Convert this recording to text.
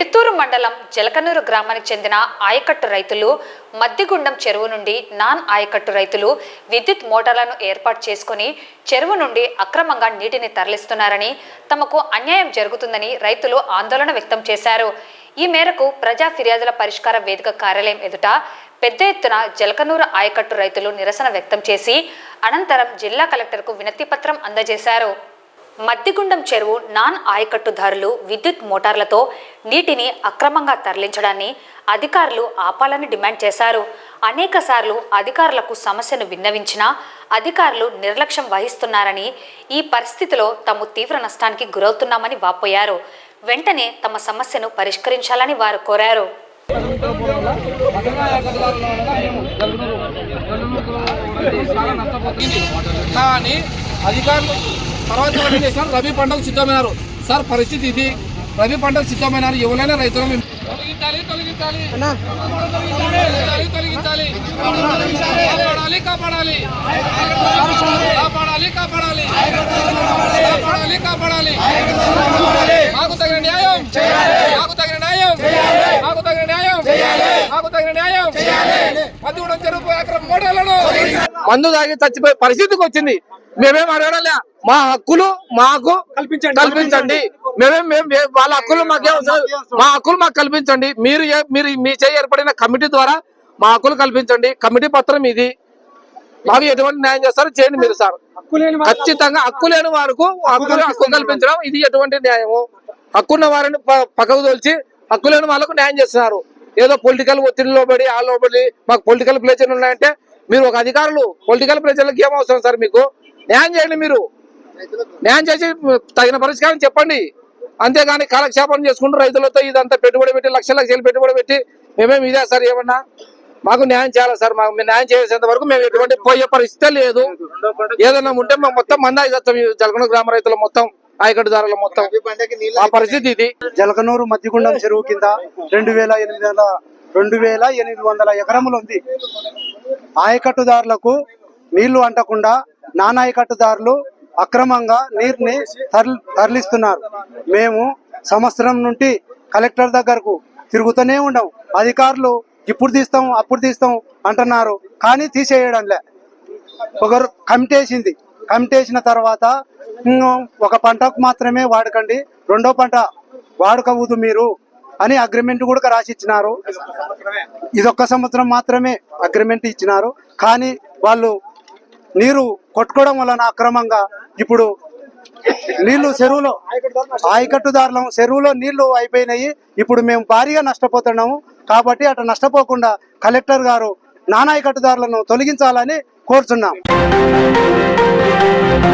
మిడుతూరు మండలం జలకనూరు గ్రామానికి చెందిన ఆయకట్టు రైతులు మద్దిగుండం చెరువు నుండి నాన్ ఆయకట్టు రైతులు విద్యుత్ మోటార్లను ఏర్పాటు చేసుకుని చెరువు నుండి అక్రమంగా నీటిని తరలిస్తున్నారని తమకు అన్యాయం జరుగుతుందని రైతులు ఆందోళన వ్యక్తం చేశారు. ఈ మేరకు ప్రజా ఫిర్యాదుల పరిష్కార వేదిక కార్యాలయం ఎదుట పెద్ద ఎత్తున జలకనూరు ఆయకట్టు రైతులు నిరసన వ్యక్తం చేసి అనంతరం జిల్లా కలెక్టర్కు వినతిపత్రం అందజేశారు. మద్దిగుండం చెరువు నాన్ ఆయకట్టుదారులు విద్యుత్ మోటార్లతో నీటిని అక్రమంగా తరలించడాన్ని అధికారులు ఆపాలని డిమాండ్ చేశారు. అనేకసార్లు అధికారులకు సమస్యను విన్నవించినా అధికారులు నిర్లక్ష్యం వహిస్తున్నారని ఈ పరిస్థితిలో తాము తీవ్ర నష్టానికి గురవుతున్నామని వాపోయారు. వెంటనే తమ సమస్యను పరిష్కరించాలని వారు కోరారు. కానీ అధికారులు తర్వాత వాళ్ళు ఏం చేశారు రబీ పంటకు సిద్ధమైనారు. సార్ పరిస్థితి ఇది. రబీ పంటకు సిద్ధమైనారు. ఎవరైనా రైతులు తొలగించాలి తొలగించాలి. తొలగించాలి తొలగించాలి. కాపాడాలి కాపాడాలి. కాపాడాలి కాపాడాలి. కాపాడాలి కాపాడాలి. మాకు తగిన న్యాయం. మాకు తగిన న్యాయం. మాకు తగిన న్యాయం. మాకు తగిన న్యాయం. మధ్య కూడా చెరుపు ఎకరం మోడళ్ళను మందు తాగి చచ్చిపోయే పరిస్థితికి వచ్చింది. మేమేం అడగడంలే. మా హక్కులు మాకు కల్పించండి. కల్పించండి. మేమేం మేము వాళ్ళ హక్కులు మాకేం. మా హక్కులు మాకు కల్పించండి. మీరు మీరు మీ చేయి ఏర్పడిన కమిటీ ద్వారా మా హక్కులు కల్పించండి. కమిటీ పత్రం ఇది. మాకు ఎటువంటి న్యాయం చేస్తారో చేయండి మీరు సార్. ఖచ్చితంగా హక్కు లేని వారికి హక్కులు హక్కు కల్పించడం ఇది ఎటువంటి న్యాయము? హక్కున్న వారిని పక్కకు తోల్చి హక్కు లేని వాళ్ళకు న్యాయం చేస్తున్నారు. ఏదో పొలిటికల్ ఒత్తిడిలో పడి ఆ లోపలి మాకు పొలిటికల్ ప్లేచర్లు ఉన్నాయంటే మీరు ఒక అధికారులు పొలిటికల్ ప్లేచర్లకు ఏం అవసరం సార్ మీకు? న్యాయం చేయండి మీరు. న్యాయం చేసి తగిన పరిష్కారం చెప్పండి. అంతేగాని కాలక్షేపం చేసుకుంటూ రైతులతో ఇదంతా పెట్టుబడి పెట్టి లక్షల లక్షలు పెట్టుబడి పెట్టి మేమేమి ఇదే సార్ ఏమన్నా? మాకు న్యాయం చేయాలి సార్? మాకు న్యాయం చేసేంత వరకు మేము ఎటువంటి పోయే పరిస్థితి లేదు. ఏదైనా ఉంటే మేము మొత్తం మందా ఇస్తాం ఈ జలకొండ గ్రామ రైతులు మొత్తం ఆయకట్టుదారులు మొత్తం. ఆ పరిస్థితి ఇది. జలకనూరు మధ్యగుండం చెరువు కింద రెండు వేల ఎనిమిది వందల రెండు వేల ఎనిమిది వందల ఎకరములు ఉంది. ఆయకట్టుదారులకు నీళ్ళు అంటకుండా నానాయకట్టుదారులు అక్రమంగా నీరుని తరలి తరలిస్తున్నారు. మేము సంవత్సరం నుండి కలెక్టర్ దగ్గరకు తిరుగుతూనే ఉండం. అధికారులు ఇప్పుడు తీస్తాం అప్పుడు తీస్తాం అంటున్నారు. కానీ తీసేయడంలే ఒకరు కమిటీ వేసింది. కమిటీ వేసిన తర్వాత ఒక పంటకు మాత్రమే వాడకండి. రెండో పంట వాడుకోవద్దు మీరు అని అగ్రిమెంట్ కూడా రాసి ఇచ్చినారు ఇదొక్క సంవత్సరం మాత్రమే అగ్రిమెంట్ ఇచ్చినారు. కానీ వాళ్ళు నీరు కొట్టుకోవడం వలన అక్రమంగా ఇప్పుడు నీళ్ళు చెరువులో ఆయకట్టుదారులం చెరువులో నీళ్ళు అయిపోయినాయి. ఇప్పుడు మేము భారీగా నష్టపోతున్నాము. కాబట్టి అటు నష్టపోకుండా కలెక్టర్ గారు నానాయకట్టుదారులను తొలగించాలని కోరుచున్నాం.